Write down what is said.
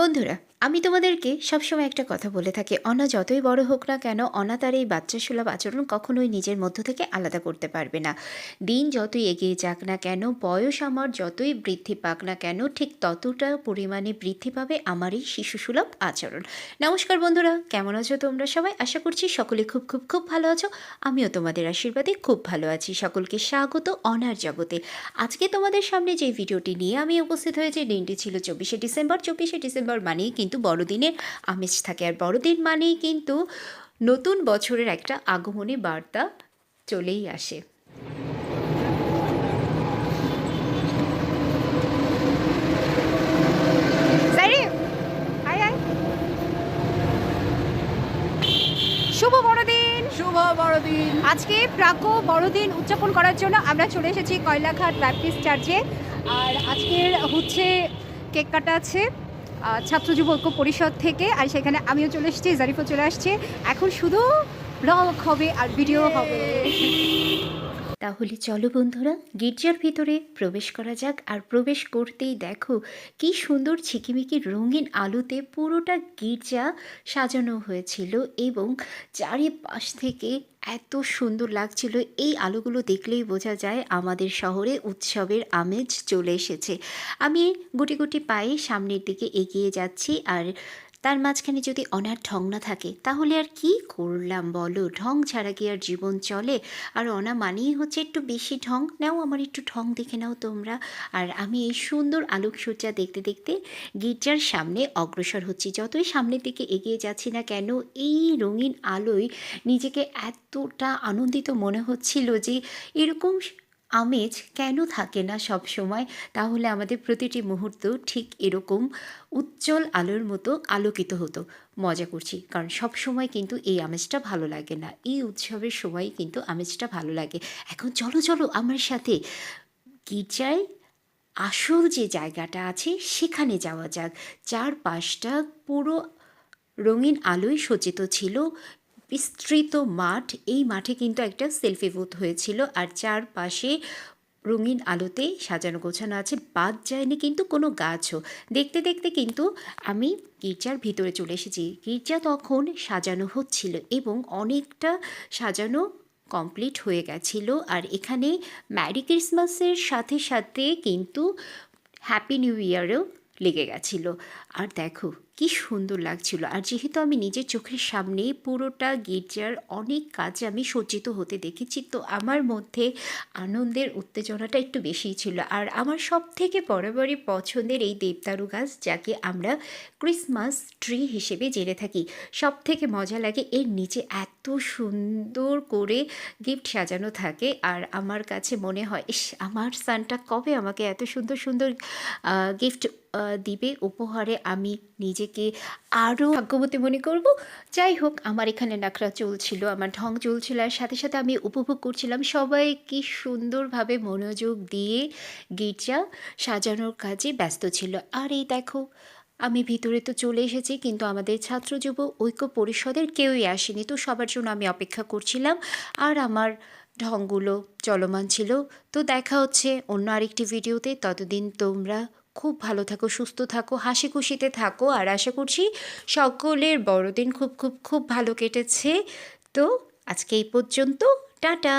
বন্ধুরা, আমি তোমাদেরকে সবসময় একটা কথা বলে থাকি। অনা যতই বড় হোক না কেন, অনা তার এই বাচ্চা সুলভ আচরণ কখনোই নিজের মধ্য থেকে আলাদা করতে পারবে না। দিন যতই এগিয়ে যাক না কেন, বয়স আমার যতই বৃদ্ধি পাক না কেন, ঠিক ততটা পরিমাণে বৃদ্ধি পাবে আমার এই শিশু সুলভ আচরণ। নমস্কার বন্ধুরা, কেমন আছো তোমরা সবাই? আশা করছি সকলে খুব খুব খুব ভালো আছো। আমিও তোমাদের আশীর্বাদে খুব ভালো আছি। সকলকে স্বাগত অনার জগতে। আজকে তোমাদের সামনে যে ভিডিওটি নিয়ে আমি উপস্থিত হয়েছি, দিনটি ছিল চব্বিশে ডিসেম্বর। চব্বিশে ডিসেম্বর মানেই কিন্তু বড়দিনের আমেজ থাকে। আর বড়দিন মানেই কিন্তু নতুন বছরের একটা আগমনী বার্তা চলেই আসে। সাইরিফ হাই হাই শুভ বড়দিন। শুভ বড়দিন। আজকে প্রাক বড়দিন উদযাপন করার জন্য আমরা চলে এসেছি কয়লাঘাট ব্যাপটিস্ট চার্চে। আর আজকের হচ্ছে কেক কাটা আছে। ছাত্র যুব পরিষদ থেকে, আর সেখানে আমিও চলে এসেছি, জারিফও চলে আসছে। এখন শুধু ব্লগ হবে আর ভিডিও হবে। তাহলে চলো বন্ধুরা, গির্জার ভিতরে প্রবেশ করা যাক আর প্রবেশ করতেই দেখো কি সুন্দর ঝিকিমিকি রঙিন আলোতে পুরোটা গির্জা সাজানো হয়েছিল এবং চারিপাশ থেকে এত সুন্দর লাগছিল। এই আলোগুলো দেখলেই বোঝা যায় আমাদের শহরে উৎসবের আমেজ চলে এসেছে। আমি গুটি গুটি পায়ে সামনের দিকে এগিয়ে যাচ্ছি আর তার মাঝখানে যদি অনার ঢং না থাকে, তাহলে আর কি করলাম বলো? ঢং ছাড়া কি আর জীবন চলে? আর অনা মানেই হচ্ছে একটু বেশি ঢং। নাও আমার একটু ঢং দেখে নাও তোমরা। আর আমি এই সুন্দর আলোকসজ্জা দেখতে দেখতে গির্জার সামনে অগ্রসর হচ্ছি। যতই সামনের দিকে এগিয়ে যাচ্ছি না কেন, এই রঙিন আলোয় নিজেকে এতটা আনন্দিত মনে হচ্ছিল যে এরকম আমেজ কেন থাকে না সব সময়? তাহলে আমাদের প্রতিটি মুহূর্ত ঠিক এরকম উজ্জ্বল আলোর মতো আলোকিত হতো। মজা করছি, কারণ সব সময় কিন্তু এই আমেজটা ভালো লাগে না। এই উৎসবের সময় কিন্তু আমেজটা ভালো লাগে। এখন চলো চলো আমার সাথে গির্জায় আসল যে জায়গাটা আছে সেখানে যাওয়া যাক। চারপাশটা পুরো রঙিন আলোয় সজ্জিত ছিল। বিস্তৃত মাঠ। এই মাঠে কিন্তু একটা সেলফি বুথ হয়েছিল আর চারপাশে রঙিন আলোতে সাজানো গোছানো আছে। বাদ যায়নি কিন্তু কোনো গাছও। দেখতে দেখতে কিন্তু আমি গির্জার ভিতরে চলে এসেছি। গির্জা তখন সাজানো হচ্ছিল এবং অনেকটা সাজানো কমপ্লিট হয়ে গেছিল আর এখানে ম্যারি ক্রিসমাসের সাথে সাথে কিন্তু হ্যাপি নিউ ইয়ারও লেগে গেছিল। আর দেখো, কি সুন্দর লাগছিল। আর যেহেতু আমি নিজের চোখের সামনে পুরোটা গির্জার অনেক কাজে আমি সজ্জিত হতে দেখেছি, তো আমার মধ্যে আনন্দের উত্তেজনাটা একটু বেশিই ছিল। আর আমার সব থেকে বরাবরই পছন্দের এই দেবদারু গাছ, যাকে আমরা ক্রিসমাস ট্রি হিসেবে জেনে থাকি সব থেকে মজা লাগে এর নিচে এত সুন্দর করে গিফট সাজানো থাকে। আর আমার কাছে মনে হয়, ইস, আমার সানটা কবে আমাকে এত সুন্দর সুন্দর গিফট দিবে, উপহারে আমি নিজেকে আরও ভাগ্যবতী মনে করব। যাই হোক, আমার এখানে নাকড়া চলছিল, আমার ঢং চলছিল, আর সাথে সাথে আমি উপভোগ করছিলাম সবাই কি সুন্দরভাবে মনোযোগ দিয়ে গির্জা সাজানোর কাজে ব্যস্ত ছিল। আর এই দেখো, আমি ভিতরে তো চলে এসেছি, কিন্তু আমাদের ছাত্র যুব ঐক্য পরিষদের কেউই আসেনি, তো সবার জন্য আমি অপেক্ষা করছিলাম, আর আমার ঢংগুলো চলমান ছিল। তো দেখা হচ্ছে অন্য আরেকটি ভিডিওতে, ততদিন তোমরা খুব ভালো থাকো, সুস্থ থাকো হাসি খুশিতে থাকো। আর আশা করছি সকলের বড়দিন খুব খুব খুব ভালো কেটেছে। তো আজকে এই পর্যন্ত, টাটা!